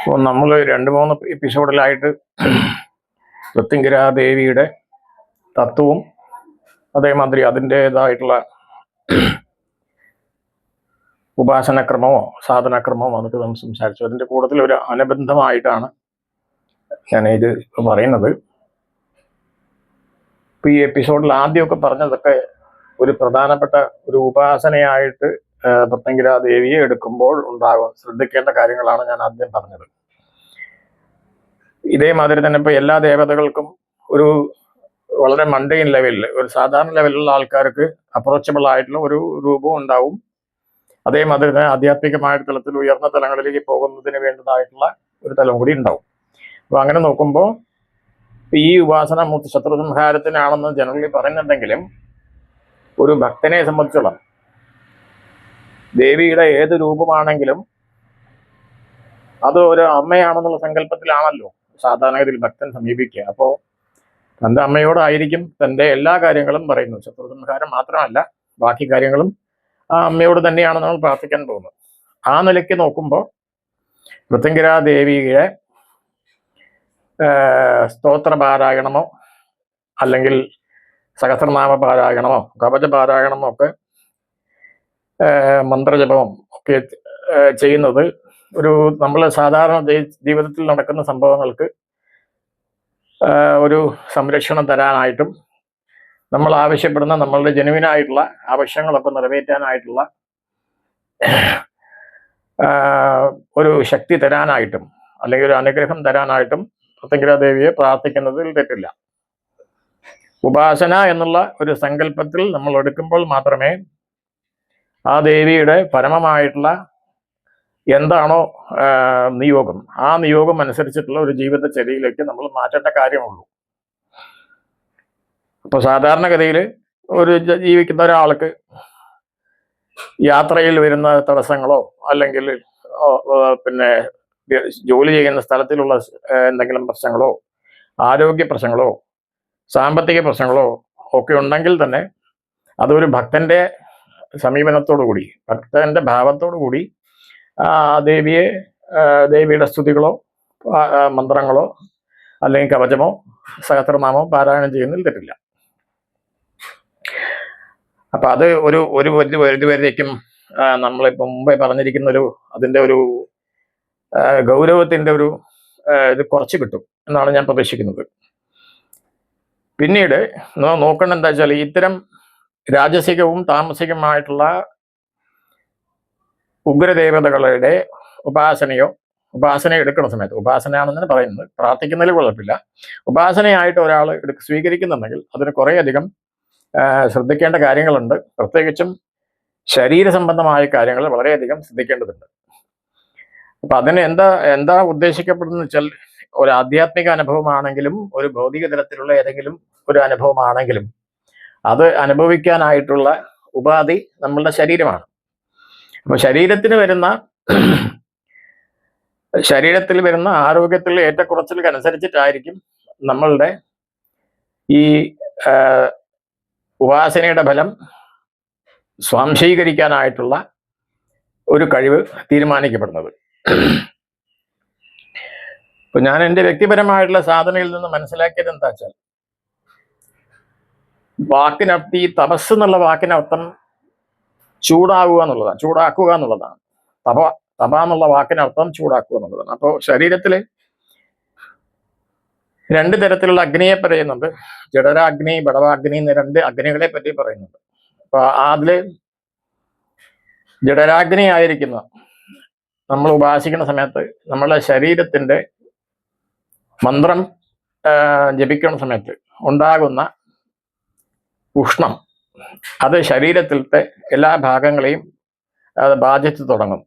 അപ്പോൾ നമ്മൾ രണ്ട് മൂന്ന് എപ്പിസോഡിലായിട്ട് ദേവിയുടെ തത്വവും അതേമാതിരി അതിന്റേതായിട്ടുള്ള ഉപാസനക്രമമോ സാധനക്രമമോ അതൊക്കെ നമ്മൾ സംസാരിച്ചു. അതിന്റെ കൂടുതൽ ഒരു അനുബന്ധമായിട്ടാണ് ഞാൻ ഇത് പറയുന്നത്. ഇപ്പൊ ഈ എപ്പിസോഡിൽ ആദ്യമൊക്കെ പറഞ്ഞതൊക്കെ ഒരു പ്രധാനപ്പെട്ട ഒരു ഉപാസനയായിട്ട് പത്തങ്കിര ദേവിയെ എടുക്കുമ്പോൾ ഉണ്ടാകും. ശ്രദ്ധിക്കേണ്ട കാര്യങ്ങളാണ് ഞാൻ ആദ്യം പറഞ്ഞത്. ഇതേമാതിരി തന്നെ ഇപ്പൊ എല്ലാ ദേവതകൾക്കും ഒരു വളരെ മണ്ടയിൻ ലെവലിൽ ഒരു സാധാരണ ലെവലിലുള്ള ആൾക്കാർക്ക് അപ്രോച്ചബിൾ ആയിട്ടുള്ള ഒരു രൂപവും ഉണ്ടാവും. അതേമാതിരി തന്നെ ആധ്യാത്മികമായ തലത്തിൽ ഉയർന്ന തലങ്ങളിലേക്ക് പോകുന്നതിന് വേണ്ടതായിട്ടുള്ള ഒരു തലം കൂടി ഉണ്ടാവും. അപ്പൊ അങ്ങനെ നോക്കുമ്പോൾ ഈ ഉപാസന മൂത്ത് ശത്രു സംഹാരത്തിനാണെന്ന് ജനറലി പറയുന്നുണ്ടെങ്കിലും ഒരു ഭക്തനെ സംബന്ധിച്ചോളം ദേവിയുടെ ഏത് രൂപമാണെങ്കിലും അത് ഒരു അമ്മയാണെന്നുള്ള സങ്കല്പത്തിലാണല്ലോ സാധാരണഗതിയിൽ ഭക്തൻ സമീപിക്കുക. അപ്പോൾ തന്റെ അമ്മയോടായിരിക്കും തന്റെ എല്ലാ കാര്യങ്ങളും പറയുന്നത് ശത്രുസംഹാരം മാത്രമല്ല ബാക്കി കാര്യങ്ങളും ആ അമ്മയോട് തന്നെയാണ് നമ്മൾ പ്രാർത്ഥിക്കാൻ പോകുന്നത് ആ നിലയ്ക്ക് നോക്കുമ്പോൾ മൃത്യങ്കരാ ദേവിയുടെ സ്തോത്ര പാരായണമോ അല്ലെങ്കിൽ സഹസ്രനാമ പാരായണമോ കവച പാരായണമോ ഒക്കെ മന്ത്രജപവും ഒക്കെ ചെയ്യുന്നത്. ഒരു നമ്മൾ സാധാരണ ജീവിതത്തിൽ നടക്കുന്ന സംഭവങ്ങൾക്ക് ഒരു സംരക്ഷണം തരാനായിട്ടും നമ്മൾ ആവശ്യപ്പെടുന്ന നമ്മളുടെ ജനുവിനായിട്ടുള്ള ആവശ്യങ്ങളൊക്കെ നിറവേറ്റാനായിട്ടുള്ള ഒരു ശക്തി തരാനായിട്ടും അല്ലെങ്കിൽ ഒരു അനുഗ്രഹം തരാനായിട്ടും ദേവിയെ പ്രാർത്ഥിക്കുന്നതിൽ തെറ്റില്ല. ഉപാസന എന്നുള്ള ഒരു സങ്കല്പത്തിൽ നമ്മൾ എടുക്കുമ്പോൾ മാത്രമേ ആ ദേവിയുടെ പരമമായിട്ടുള്ള എന്താണോ നിയോഗം. ആ നിയോഗം അനുസരിച്ചിട്ടുള്ള ഒരു ജീവിതചര്യയിലേക്ക് നമ്മൾ മാറ്റേണ്ട കാര്യമുള്ളൂ. അപ്പൊ സാധാരണഗതിയിൽ ഒരു ജീവിക്കുന്ന ഒരാൾക്ക് യാത്രയിൽ വരുന്ന തടസ്സങ്ങളോ അല്ലെങ്കിൽ പിന്നെ ജോലി ചെയ്യുന്ന സ്ഥലത്തിലുള്ള എന്തെങ്കിലും പ്രശ്നങ്ങളോ ആരോഗ്യ പ്രശ്നങ്ങളോ സാമ്പത്തിക പ്രശ്നങ്ങളോ ഒക്കെ ഉണ്ടെങ്കിൽ തന്നെ അതൊരു ഭക്തന്റെ സമീപനത്തോടു കൂടി ഭക്തന്റെ ഭാവത്തോടു കൂടി ദേവിയെ ദേവിയുടെ സ്തുതികളോ മന്ത്രങ്ങളോ അല്ലെങ്കിൽ കവചമോ സഹസ്രനാമോ പാരായണം ചെയ്യുന്നതിൽ തെറ്റില്ല. അപ്പൊ അത് ഒരു ഒരു പരിധി വരേക്കും നമ്മളിപ്പോ മുമ്പേ പറഞ്ഞിരിക്കുന്ന ഒരു അതിന്റെ ഒരു ഗൗരവത്തിന്റെ ഒരു ഇത് കുറച്ച് കിട്ടും എന്നാണ് ഞാൻ പ്രതീക്ഷിക്കുന്നത്. പിന്നീട് നോക്കേണ്ട എന്താ വെച്ചാൽ ഇത്തരം രാജസികവും താമസികമായിട്ടുള്ള ഉഗ്രദേവതകളുടെ ഉപാസനയോ ഉപാസന എടുക്കുന്ന സമയത്ത് ഉപാസനയാണെന്നാണ് പറയുന്നത് പ്രാർത്ഥിക്കുന്നതിൽ കുഴപ്പമില്ല. ഉപാസനയായിട്ട് ഒരാൾ സ്വീകരിക്കുന്നുണ്ടെങ്കിൽ അതിന് കുറേയധികം ശ്രദ്ധിക്കേണ്ട കാര്യങ്ങളുണ്ട്. പ്രത്യേകിച്ചും ശരീര സംബന്ധമായ കാര്യങ്ങൾ വളരെയധികം ശ്രദ്ധിക്കേണ്ടതുണ്ട്. അപ്പൊ അതിന് എന്താ എന്താ ഉദ്ദേശിക്കപ്പെടുന്നത് വെച്ചാൽ ഒരു ആധ്യാത്മിക അനുഭവമാണെങ്കിലും ഒരു ഭൗതിക തലത്തിലുള്ള ഏതെങ്കിലും ഒരു അനുഭവമാണെങ്കിലും അത് അനുഭവിക്കാനായിട്ടുള്ള ഉപാധി നമ്മളുടെ ശരീരമാണ്. അപ്പൊ ശരീരത്തിന് വരുന്ന ശരീരത്തിൽ വരുന്ന ആരോഗ്യത്തിൽ ഏറ്റക്കുറച്ചിലനുസരിച്ചിട്ടായിരിക്കും നമ്മളുടെ ഈ ഉപാസനയുടെ ഫലം സ്വാംശീകരിക്കാനായിട്ടുള്ള ഒരു കഴിവ് തീരുമാനിക്കപ്പെടുന്നത്. ഇപ്പൊ ഞാൻ എന്റെ വ്യക്തിപരമായിട്ടുള്ള സാധനയിൽ നിന്ന് മനസ്സിലാക്കിയത് എന്താ വെച്ചാൽ വാക്കിനർത്ഥം ഈ തപസ് എന്നുള്ള വാക്കിനർത്ഥം ചൂടാവുക എന്നുള്ളതാണ് ചൂടാക്കുക എന്നുള്ളതാണ്. തപ തപ എന്നുള്ള വാക്കിനർത്ഥം ചൂടാക്കുക എന്നുള്ളതാണ്. അപ്പോൾ ശരീരത്തിലെ രണ്ട് തരത്തിലുള്ള അഗ്നിയെ പറയുന്നുണ്ട്. ജഡരാഗ്നി ബടവാഗ്നി എന്ന രണ്ട് അഗ്നികളെ പറ്റി പറയുന്നുണ്ട്. അപ്പൊ അതിൽ ജഡരാഗ്നി ആയിരിക്കുന്ന നമ്മൾ ഉപാസിക്കുന്ന സമയത്ത് നമ്മളെ ശരീരത്തിന്റെ മന്ത്രം ജപിക്കുന്ന സമയത്ത് ഉണ്ടാകുന്ന ഉഷ്ണം. അത് ശരീരത്തിലത്തെ എല്ലാ ഭാഗങ്ങളെയും അത് ബാധിച്ചു തുടങ്ങും.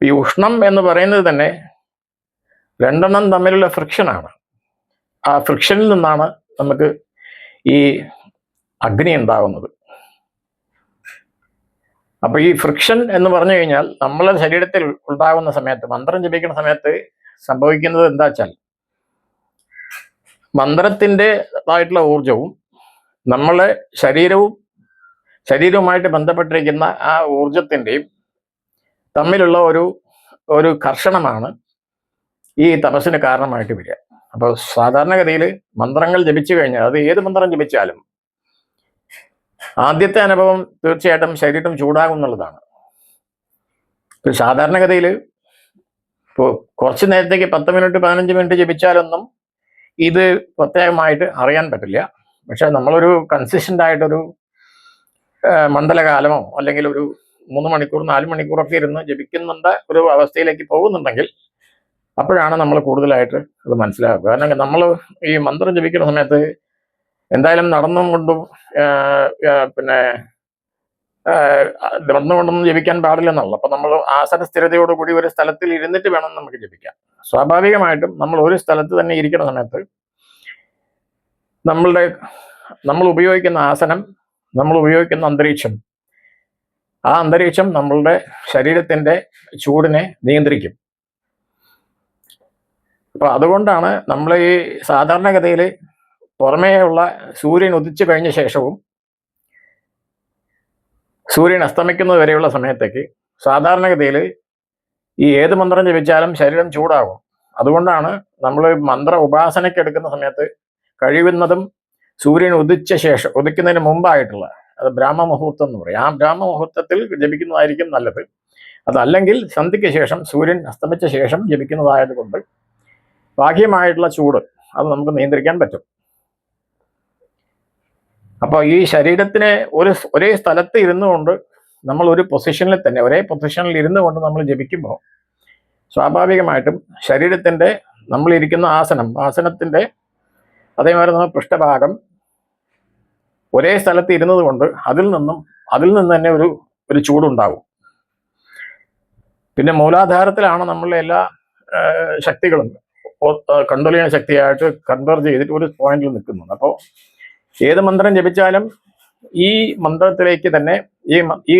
ഈ ഉഷ്ണം എന്ന് പറയുന്നത് തന്നെ രണ്ടെണ്ണം തമ്മിലുള്ള ഫ്രിക്ഷനാണ് ആ ഫ്രിക്ഷനിൽ നിന്നാണ് നമുക്ക് ഈ അഗ്നി ഉണ്ടാകുന്നത്. അപ്പൊ ഈ ഫ്രിക്ഷൻ എന്ന് പറഞ്ഞു കഴിഞ്ഞാൽ നമ്മളെ ശരീരത്തിൽ ഉണ്ടാകുന്ന സമയത്ത് മന്ത്രം ജപിക്കുന്ന സമയത്ത് സംഭവിക്കുന്നത് എന്താ വെച്ചാൽ മന്ത്രത്തിന്റെതായിട്ടുള്ള ഊർജവും നമ്മളെ ശരീരവും ശരീരവുമായിട്ട് ബന്ധപ്പെട്ടിരിക്കുന്ന ആ ഊർജത്തിന്റെയും തമ്മിലുള്ള ഒരു ഒരു കർഷണമാണ് ഈ തപസ്സിന് കാരണമായിട്ട് വരിക. അപ്പോൾ സാധാരണഗതിയിൽ മന്ത്രങ്ങൾ ജപിച്ചു കഴിഞ്ഞാൽ അത് ഏത് മന്ത്രം ജപിച്ചാലും ആദ്യത്തെ അനുഭവം തീർച്ചയായിട്ടും ശരീരം ചൂടാകും എന്നുള്ളതാണ്. സാധാരണഗതിയിൽ ഇപ്പോൾ കുറച്ച് നേരത്തേക്ക് പത്ത് മിനിറ്റ് പതിനഞ്ച് മിനിറ്റ് ജപിച്ചാലൊന്നും ഇത് പ്രത്യേകമായിട്ട് അറിയാൻ പറ്റില്ല. പക്ഷെ നമ്മളൊരു കൺസിസ്റ്റന്റ് ആയിട്ടൊരു മണ്ഡലകാലമോ അല്ലെങ്കിൽ ഒരു മൂന്ന് മണിക്കൂർ നാല് മണിക്കൂറൊക്കെ ഇരുന്ന് ജപിക്കുന്നുണ്ട് ഒരു അവസ്ഥയിലേക്ക് പോകുന്നുണ്ടെങ്കിൽ അപ്പോഴാണ് നമ്മൾ കൂടുതലായിട്ട് അത് മനസ്സിലാക്കുക കാരണം നമ്മൾ ഈ മന്ത്രം ജപിക്കുന്ന സമയത്ത് എന്തായാലും നടന്നും കൊണ്ടും പിന്നെ നടന്നുകൊണ്ടും നടന്നുകൊണ്ടൊന്നും ജപിക്കാൻ പാടില്ലെന്നുള്ളു അപ്പം നമ്മൾ ആസന സ്ഥിരതയോടുകൂടി ഒരു സ്ഥലത്തിൽ ഇരുന്നിട്ട് വേണം നമുക്ക് ജപിക്കാം. സ്വാഭാവികമായിട്ടും നമ്മൾ ഒരു സ്ഥലത്ത് തന്നെ ഇരിക്കുന്ന സമയത്ത് നമ്മളുടെ നമ്മൾ ഉപയോഗിക്കുന്ന ആസനം നമ്മൾ ഉപയോഗിക്കുന്ന അന്തരീക്ഷം. ആ അന്തരീക്ഷം നമ്മളുടെ ശരീരത്തിന്റെ ചൂടിനെ നിയന്ത്രിക്കും. അപ്പൊ അതുകൊണ്ടാണ് നമ്മൾ ഈ സാധാരണഗതിയിൽ പുറമേയുള്ള സൂര്യൻ ഉദിച്ചു കഴിഞ്ഞ ശേഷവും സൂര്യൻ അസ്തമിക്കുന്നത് വരെയുള്ള സമയത്തേക്ക് സാധാരണഗതിയിൽ ഈ ഏത് മന്ത്രം ജപിച്ചാലും ശരീരം ചൂടാകും. അതുകൊണ്ടാണ് നമ്മൾ മന്ത്ര ഉപാസനയ്ക്ക് എടുക്കുന്ന സമയത്ത് കഴിയുന്നതും സൂര്യൻ ഉദിച്ച ശേഷം ഉദിക്കുന്നതിന് മുമ്പായിട്ടുള്ള അത് ബ്രാഹ്മ മുഹൂർത്തം എന്ന് പറയും. ആ ബ്രാഹ്മ മുഹൂർത്തത്തിൽ ജപിക്കുന്നതായിരിക്കും നല്ലത്. അതല്ലെങ്കിൽ സന്ധ്യയ്ക്ക് ശേഷം സൂര്യൻ അസ്തമിച്ച ശേഷം ജപിക്കുന്നതായതുകൊണ്ട് ബാഹ്യമായിട്ടുള്ള ചൂട് അത് നമുക്ക് നിയന്ത്രിക്കാൻ പറ്റും. അപ്പോൾ ഈ ശരീരത്തിനെ ഒരു ഒരേ സ്ഥലത്ത് ഇരുന്നു കൊണ്ട് നമ്മൾ ഒരു പൊസിഷനിൽ തന്നെ ഒരേ പൊസിഷനിൽ ഇരുന്നു കൊണ്ട് നമ്മൾ ജപിക്കുമ്പോൾ സ്വാഭാവികമായിട്ടും ശരീരത്തിന്റെ നമ്മളിരിക്കുന്ന ആസനം ആസനത്തിന്റെ അതേമാതിരി നമ്മൾ പൃഷ്ഠഭാഗം ഒരേ സ്ഥലത്ത് ഇരുന്നത് കൊണ്ട് അതിൽ നിന്നും അതിൽ നിന്ന് തന്നെ ഒരു ഒരു ചൂടുണ്ടാവും പിന്നെ മൂലാധാരത്തിലാണ് നമ്മളുടെ എല്ലാ ശക്തികളും കണ്ടോലിയ ശക്തിയായിട്ട് കൺവേർജ് ചെയ്തിട്ട് ഒരു പോയിന്റിൽ നിൽക്കുന്നത് അപ്പോൾ ഏത് മന്ത്രം ജപിച്ചാലും ഈ മന്ത്രത്തിലേക്ക് തന്നെ ഈ ഈ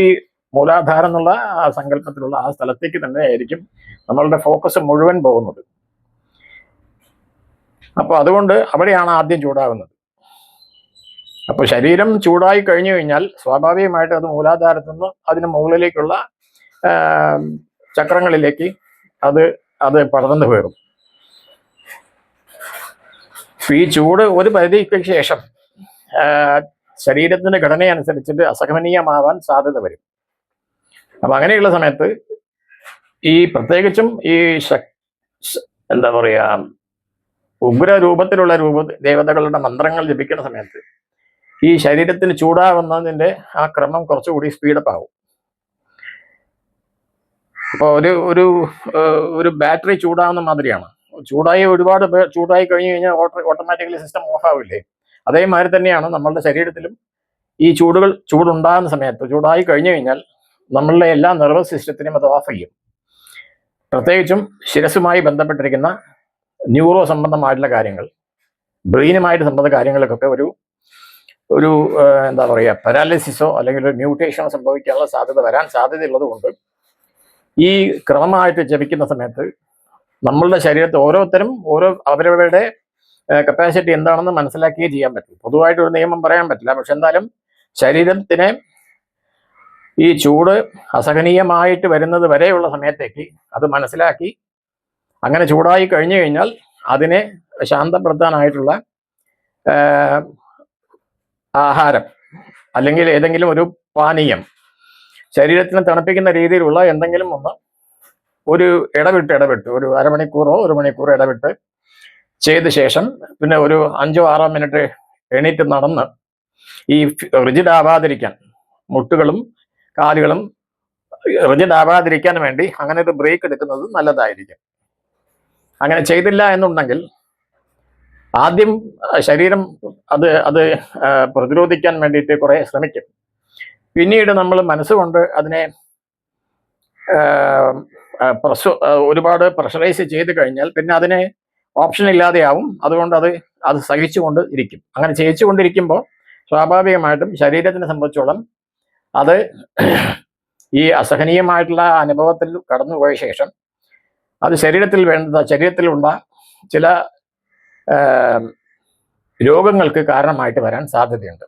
മൂലാധാരം എന്നുള്ള സങ്കല്പത്തിലുള്ള ആ സ്ഥലത്തേക്ക് തന്നെ ആയിരിക്കും നമ്മളുടെ ഫോക്കസ് മുഴുവൻ പോകുന്നത്. അപ്പോൾ അതുകൊണ്ട് അവിടെയാണ് ആദ്യം ചൂടാകുന്നത്. അപ്പോൾ ശരീരം ചൂടായി കഴിഞ്ഞു കഴിഞ്ഞാൽ സ്വാഭാവികമായിട്ട് അത് മൂലാധാരത്തു നിന്ന് അതിന് മുകളിലേക്കുള്ള ചക്രങ്ങളിലേക്ക് അത് അത് പടർന്നു കയറും. ഈ ചൂട് ഒരു പരിധിക്ക് ശേഷം ശരീരത്തിന്റെ ഘടനയനുസരിച്ചിട്ട് അസഹനീയമാവാൻ സാധ്യത വരും. അപ്പൊ അങ്ങനെയുള്ള സമയത്ത് ഈ പ്രത്യേകിച്ചും ഈ എന്താ ശ- എന്താ രൂപത്തിലുള്ള രൂപ ദേവതകളുടെ മന്ത്രങ്ങൾ ജപിക്കുന്ന സമയത്ത് ഈ ശരീരത്തിന് ചൂടാവുന്നതിന്റെ ആ ക്രമം കുറച്ചുകൂടി സ്പീഡപ്പ് ആവും. അപ്പോൾ ഒരു ഒരു ഒരു ബാറ്ററി ചൂടാവുന്ന മാതിരിയാണ്. ചൂടായി ഒരുപാട് ചൂടായി കഴിഞ്ഞു കഴിഞ്ഞാൽ ഓട്ടോമാറ്റിക്കലി സിസ്റ്റം ഓഫ് ആവില്ലേ? അതേമാതിരി തന്നെയാണ് നമ്മളുടെ ശരീരത്തിലും ഈ ചൂടുകൾ ചൂടുണ്ടാകുന്ന സമയത്ത് ചൂടായി കഴിഞ്ഞു കഴിഞ്ഞാൽ നമ്മളുടെ എല്ലാ നെർവസ് സിസ്റ്റത്തിനെയും അത് ഓഫ് ചെയ്യും. പ്രത്യേകിച്ചും ശിരസുമായി ബന്ധപ്പെട്ടിരിക്കുന്ന ന്യൂറോ സംബന്ധമായിട്ടുള്ള കാര്യങ്ങൾ ബ്രെയിനുമായിട്ട് സംബന്ധ കാര്യങ്ങൾക്കൊക്കെ ഒരു ഒരു എന്താ പറയുക പാരാലിസിസോ അല്ലെങ്കിൽ ഒരു മ്യൂട്ടേഷനോ സംഭവിക്കാനുള്ള സാധ്യത വരാൻ സാധ്യതയുള്ളത് കൊണ്ട് ഈ ക്രമമായിട്ട് ജപിക്കുന്ന സമയത്ത് നമ്മളുടെ ശരീരത്തിൽ ഓരോരുത്തരും ഓരോ അവരവരുടെ കപ്പാസിറ്റി എന്താണെന്ന് മനസ്സിലാക്കിയേ ചെയ്യാൻ പറ്റും. പൊതുവായിട്ട് ഒരു നിയമം പറയാൻ പറ്റില്ല. പക്ഷെ എന്തായാലും ശരീരത്തിനെ ഈ ചൂട് അസഹനീയമായിട്ട് വരുന്നത് വരെയുള്ള സമയത്തേക്ക് അത് മനസ്സിലാക്കി അങ്ങനെ ചൂടായി കഴിഞ്ഞു കഴിഞ്ഞാൽ അതിനെ ശാന്തപ്പെടുത്താനായിട്ടുള്ള ആഹാരം അല്ലെങ്കിൽ ഏതെങ്കിലും ഒരു പാനീയം ശരീരത്തിന് തണുപ്പിക്കുന്ന രീതിയിലുള്ള എന്തെങ്കിലും ഒന്ന് ഒരു ഇടവിട്ട് ഇടവിട്ട് ഒരു അരമണിക്കൂറോ ഒരു മണിക്കൂറോ ഇടവിട്ട് ചെയ്ത ശേഷം പിന്നെ ഒരു അഞ്ചോ ആറോ മിനിറ്റ് എണീറ്റ് നടന്ന് ഈ റിജിഡ് ആവാതിരിക്കാൻ മുട്ടുകളും കാലുകളും റിജിഡ് ആവാതിരിക്കാൻ വേണ്ടി അങ്ങനെ ഒരു ബ്രേക്ക് എടുക്കുന്നത് നല്ലതായിരിക്കും. അങ്ങനെ ചെയ്തില്ല എന്നുണ്ടെങ്കിൽ ആദ്യം ശരീരം അത് അത് പ്രതിരോധിക്കാൻ വേണ്ടിയിട്ട് കുറേ ശ്രമിക്കും. പിന്നീട് നമ്മൾ മനസ്സുകൊണ്ട് അതിനെ പ്രസ് ഒരുപാട് പ്രഷറൈസ് ചെയ്ത് കഴിഞ്ഞാൽ പിന്നെ അതിനെ ഓപ്ഷൻ ഇല്ലാതെയാവും. അതുകൊണ്ട് അത് അത് സഹിച്ചുകൊണ്ട് ഇരിക്കും. അങ്ങനെ ചെയ്യിച്ചുകൊണ്ടിരിക്കുമ്പോൾ സ്വാഭാവികമായിട്ടും ശരീരത്തിനെ സംബന്ധിച്ചോളം അത് ഈ അസഹനീയമായിട്ടുള്ള അനുഭവത്തിൽ കടന്നുപോയ ശേഷം അത് ശരീരത്തിൽ വേണ്ട ശരീരത്തിലുള്ള ചില രോഗങ്ങൾക്ക് കാരണമായിട്ട് വരാൻ സാധ്യതയുണ്ട്.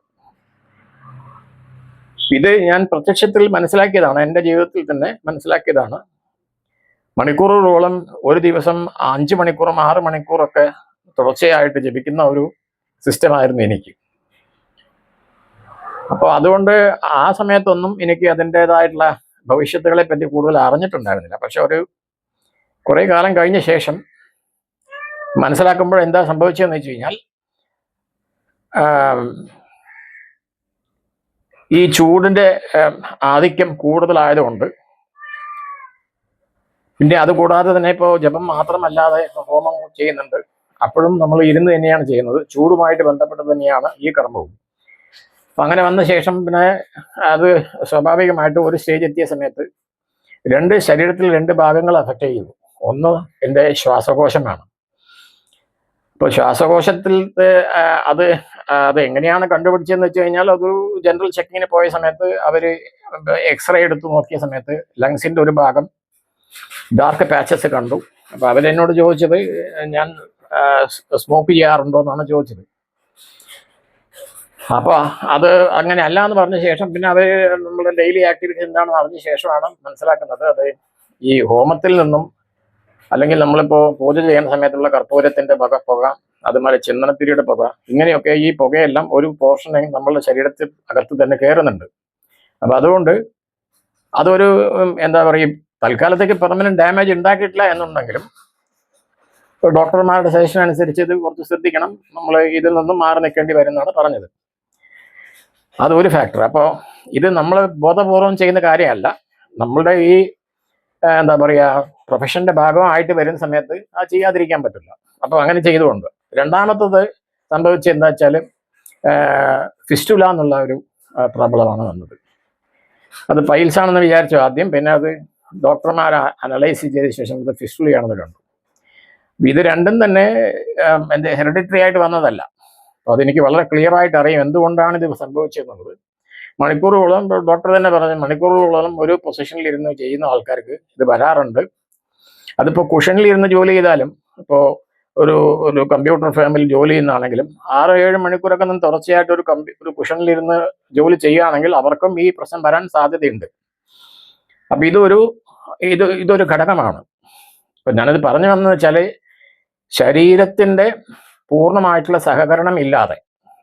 ഇത് ഞാൻ പ്രത്യക്ഷത്തിൽ മനസ്സിലാക്കിയതാണ് എന്റെ ജീവിതത്തിൽ തന്നെ മനസ്സിലാക്കിയതാണ്. മണിക്കൂറുകളോളം ഒരു ദിവസം അഞ്ച് മണിക്കൂറും ആറ് മണിക്കൂറൊക്കെ തുടർച്ചയായിട്ട് ജപിക്കുന്ന ഒരു സിസ്റ്റമായിരുന്നു എനിക്ക്. അപ്പോൾ അതുകൊണ്ട് ആ സമയത്തൊന്നും എനിക്ക് അതിന്റെതായിട്ടുള്ള ഭവിഷ്യത്തുകളെ പറ്റി കൂടുതൽ അറിഞ്ഞിട്ടുണ്ടായിരുന്നില്ല. പക്ഷെ ഒരു കുറെ കാലം കഴിഞ്ഞ ശേഷം മനസ്സിലാക്കുമ്പോൾ എന്താ സംഭവിച്ചതെന്ന് വെച്ച് കഴിഞ്ഞാൽ ഈ ചൂടിന്റെ ആധിക്യം കൂടുതലായതുകൊണ്ട് പിന്നെ അതുകൂടാതെ തന്നെ ഇപ്പോൾ ജപം മാത്രമല്ലാതെ ഹോമം ചെയ്യുന്നുണ്ട്. അപ്പോഴും നമ്മൾ ഇരുന്ന് തന്നെയാണ് ചെയ്യുന്നത്. ചൂടുമായിട്ട് ബന്ധപ്പെട്ട് തന്നെയാണ് ഈ കർമ്മവും. അപ്പം അങ്ങനെ വന്ന ശേഷം പിന്നെ അത് സ്വാഭാവികമായിട്ടും ഒരു സ്റ്റേജ് എത്തിയ സമയത്ത് രണ്ട് ശരീരത്തിൽ രണ്ട് ഭാഗങ്ങൾ അഫക്റ്റ് ചെയ്യുന്നു ഒന്ന് എന്റെ ശ്വാസകോശമാണ് ഇപ്പോൾ ശ്വാസകോശത്തിൽ അത് അത് എങ്ങനെയാണ് കണ്ടുപിടിച്ചതെന്ന് വെച്ച് കഴിഞ്ഞാൽ അതൊരു ജനറൽ ചെക്കിങ്ങിന് പോയ സമയത്ത് അവർ എക്സ്റേ എടുത്ത് നോക്കിയ സമയത്ത് ലങ്സിന്റെ ഒരു ഭാഗം ഡാർക്ക് പാച്ചസ് കണ്ടു. അപ്പോൾ അവരെന്നോട് ചോദിച്ചത് ഞാൻ സ്മോക്ക് ചെയ്യാറുണ്ടോ എന്നാണ് ചോദിച്ചത്. അപ്പോൾ അത് അങ്ങനെ അല്ല എന്ന് പറഞ്ഞ ശേഷം പിന്നെ അവർ നമ്മുടെ ഡെയിലി ആക്ടിവിറ്റി എന്താണെന്ന് അറിഞ്ഞ ശേഷമാണ് മനസ്സിലാക്കുന്നത്. അത് ഈ ഹോമത്തിൽ നിന്നും അല്ലെങ്കിൽ നമ്മളിപ്പോൾ പൂജ ചെയ്യുന്ന സമയത്തുള്ള കർപ്പൂരത്തിന്റെ പുക പുക അതുപോലെ ചന്ദനത്തിരിയുടെ പുക ഇങ്ങനെയൊക്കെ ഈ പുകയെല്ലാം ഒരു പോർഷൻ നമ്മളുടെ ശരീരത്തിൽ അകത്ത് തന്നെ കയറുന്നുണ്ട്. അപ്പൊ അതുകൊണ്ട് അതൊരു എന്താ പറയുക തൽക്കാലത്തേക്ക് പെർമനന്റ് ഡാമേജ് ഉണ്ടാക്കിയിട്ടില്ല എന്നുണ്ടെങ്കിലും ഡോക്ടർമാരുടെ സജഷൻ അനുസരിച്ച് ഇത് കുറച്ച് ശ്രദ്ധിക്കണം. നമ്മൾ ഇതിൽ നിന്നും മാറി നിൽക്കേണ്ടി വരുന്നതാണ് പറഞ്ഞത്. അതൊരു ഫാക്ടർ അപ്പോൾ ഇത് നമ്മൾ ബോധപൂർവം ചെയ്യുന്ന കാര്യമല്ല. നമ്മളുടെ ഈ എന്താ പറയുക പ്രൊഫഷന്റെ ഭാഗമായിട്ട് വരുന്ന സമയത്ത് ആ ചെയ്യാതിരിക്കാൻ പറ്റില്ല. അപ്പോൾ അങ്ങനെ ചെയ്തുകൊണ്ട് രണ്ടാമത്തത് സംഭവിച്ചത് എന്താ വെച്ചാൽ ഫിസ്റ്റുല എന്നുള്ള ഒരു പ്രോബ്ലമാണ് വന്നത്. അത് പൈൽസ് ആണെന്ന് വിചാരിച്ചു ആദ്യം പിന്നെ അത് ഡോക്ടർമാർ അനലൈസ് ചെയ്ത ശേഷം അത് ഫിസ്റ്റുലയാണെന്ന് കണ്ടു. ഇത് രണ്ടും തന്നെ എന്റെ ഹെറിഡിറ്ററി ആയിട്ട് വന്നതല്ല. അപ്പോൾ അതെനിക്ക് വളരെ ക്ലിയർ ആയിട്ട് അറിയും എന്തുകൊണ്ടാണ് ഇത് സംഭവിച്ചതെന്നുള്ളത്. മണിക്കൂറുകളോളം ഡോക്ടർ തന്നെ പറഞ്ഞു മണിക്കൂറുകളോളം ഒരു പൊസിഷനിൽ ഇരുന്ന് ചെയ്യുന്ന ആൾക്കാർക്ക് ഇത് വരാറുണ്ട്. അതിപ്പോൾ കുഷനിൽ ഇരുന്ന് ജോലി ചെയ്താലും ഇപ്പോൾ ഒരു ഒരു കമ്പ്യൂട്ടർ ഫേമിൽ ജോലി ചെയ്യുന്നതാണെങ്കിലും ആറ് ഏഴ് മണിക്കൂറൊക്കെ നിന്ന് തുടർച്ചയായിട്ട് ഒരു കമ്പ്യൂ ഒരു കുഷനിൽ ഇരുന്ന് ജോലി ചെയ്യുകയാണെങ്കിൽ അവർക്കും ഈ പ്രശ്നം വരാൻ സാധ്യതയുണ്ട്. അപ്പൊ ഇതൊരു ഇത് ഇതൊരു ഘടകമാണ്. ഇപ്പം ഞാനത് പറഞ്ഞു വന്നത് വെച്ചാൽ ശരീരത്തിന്റെ പൂർണമായിട്ടുള്ള സഹകരണം ഇല്ലാതെ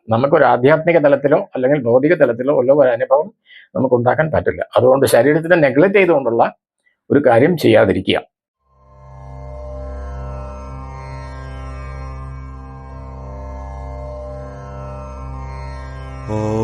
നമുക്കൊരു ആധ്യാത്മിക തലത്തിലോ അല്ലെങ്കിൽ ഭൗതിക തലത്തിലോ ഉള്ള ഒരു അനുഭവം നമുക്ക് ഉണ്ടാക്കാൻ പറ്റില്ല. അതുകൊണ്ട് ശരീരത്തിനെ നെഗ്ലക്ട് ചെയ്തുകൊണ്ടുള്ള ഒരു കാര്യം ചെയ്യാതിരിക്കുക. Oh.